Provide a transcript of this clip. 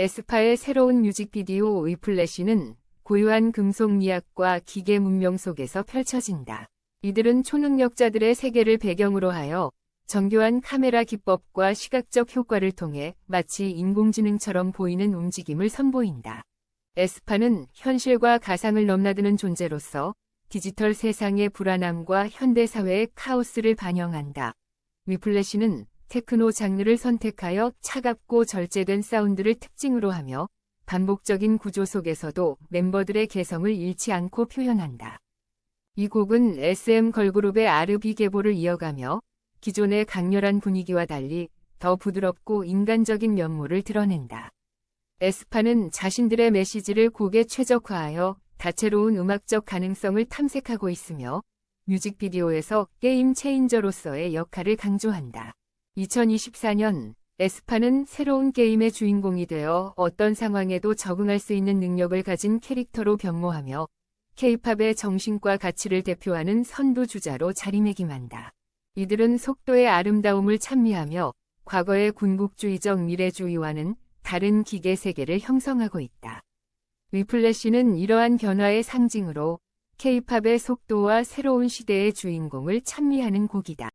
에스파의 새로운 뮤직비디오 위플래시는 고유한 금속 미학과 기계 문명 속에서 펼쳐진다. 이들은 초능력자들의 세계를 배경으로 하여 정교한 카메라 기법과 시각적 효과를 통해 마치 인공지능처럼 보이는 움직임을 선보인다. 에스파는 현실과 가상을 넘나드는 존재로서 디지털 세상의 불안함과 현대사회의 카오스를 반영한다. 위플래시는 테크노 장르를 선택하여 차갑고 절제된 사운드를 특징으로 하며 반복적인 구조 속에서도 멤버들의 개성을 잃지 않고 표현한다. 이 곡은 SM 걸그룹의 R&B 계보를 이어가며 기존의 강렬한 분위기와 달리 더 부드럽고 인간적인 면모를 드러낸다. 에스파는 자신들의 메시지를 곡에 최적화하여 다채로운 음악적 가능성을 탐색하고 있으며 뮤직비디오에서 게임 체인저로서의 역할을 강조한다. 2024년 에스파는 새로운 게임의 주인공이 되어 어떤 상황에도 적응할 수 있는 능력을 가진 캐릭터로 변모하며 케이팝의 정신과 가치를 대표하는 선두주자로 자리매김한다. 이들은 속도의 아름다움을 찬미하며 과거의 군국주의적 미래주의와는 다른 기계 세계를 형성하고 있다. 위플래시는 이러한 변화의 상징으로 케이팝의 속도와 새로운 시대의 주인공을 찬미하는 곡이다.